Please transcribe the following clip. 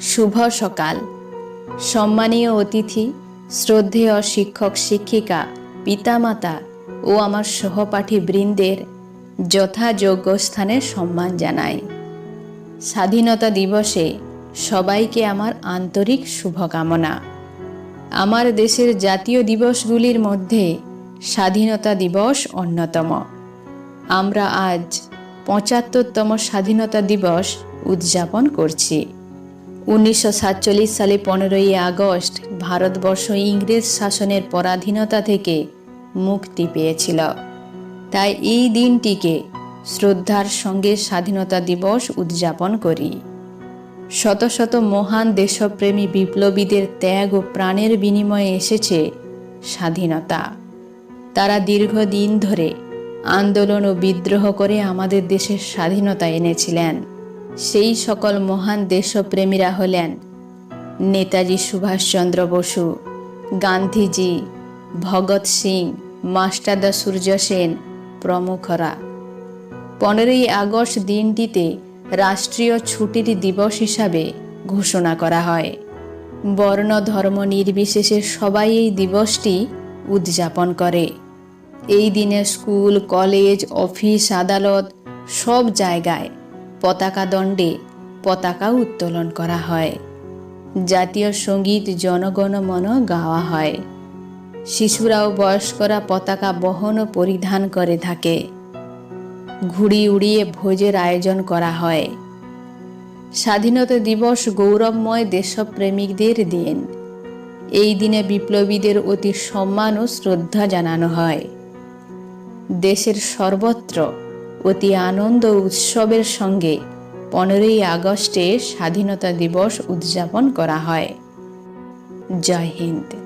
শুভ সকাল। সম্মানীয় অতিথি, শ্রদ্ধেয় শিক্ষক শিক্ষিকা, পিতামাতা ও আমার সহপাঠী বৃন্দের যথাযোগ্য স্থানে সম্মান জানাই। স্বাধীনতা দিবসে সবাইকে আমার আন্তরিক শুভকামনা। আমার দেশের জাতীয় দিবসগুলির মধ্যে স্বাধীনতা দিবস অন্যতম। আমরা আজ পঁচাত্তরতম স্বাধীনতা দিবস উদযাপন করছি। উনিশশো সাতচল্লিশ সালে পনেরোই আগস্ট ভারতবর্ষ ইংরেজ শাসনের পরাধীনতা থেকে মুক্তি পেয়েছিল। তাই এই দিনটিকে শ্রদ্ধার সঙ্গে স্বাধীনতা দিবস উদযাপন করি। শত শত মহান দেশপ্রেমী বিপ্লবীদের ত্যাগ ও প্রাণের বিনিময়ে এসেছে স্বাধীনতা। তারা দীর্ঘদিন ধরে আন্দোলন ও বিদ্রোহ করে আমাদের দেশের স্বাধীনতা এনেছিলেন। সেই সকল মহান দেশপ্রেমীরা হলেন নেতাজি সুভাষচন্দ্র বসু, গান্ধীজি, ভগৎ সিং, মাস্টারদা সূর্য সেন প্রমুখরা। পনেরোই আগস্ট দিনটিতে রাষ্ট্রীয় ছুটির দিবস হিসাবে ঘোষণা করা হয়। বর্ণ ধর্ম নির্বিশেষে সবাই এই দিবসটি উদযাপন করে। এই দিনে স্কুল, কলেজ, অফিস, আদালত সব জায়গায় পতাকা দণ্ডে পতাকা উত্তোলন করা হয়। জাতীয় সংগীত জনগণমন গাওয়া হয়। শিশুরাও বয়স্করা পতাকা বহন পরিধান করে থাকে। ঘুড়ি উড়িয়ে ভোজের আয়োজন করা হয়। স্বাধীনতা দিবস গৌরবময় দেশপ্রেমিকদের দিন। এই দিনে বিপ্লবীদের অতি সম্মান ও শ্রদ্ধা জানানো হয়। দেশের সর্বত্র অতি আনন্দ উৎসবের সঙ্গে পনেরোই আগস্টে স্বাধীনতা দিবস উদযাপন করা হয়। জয় হিন্দ।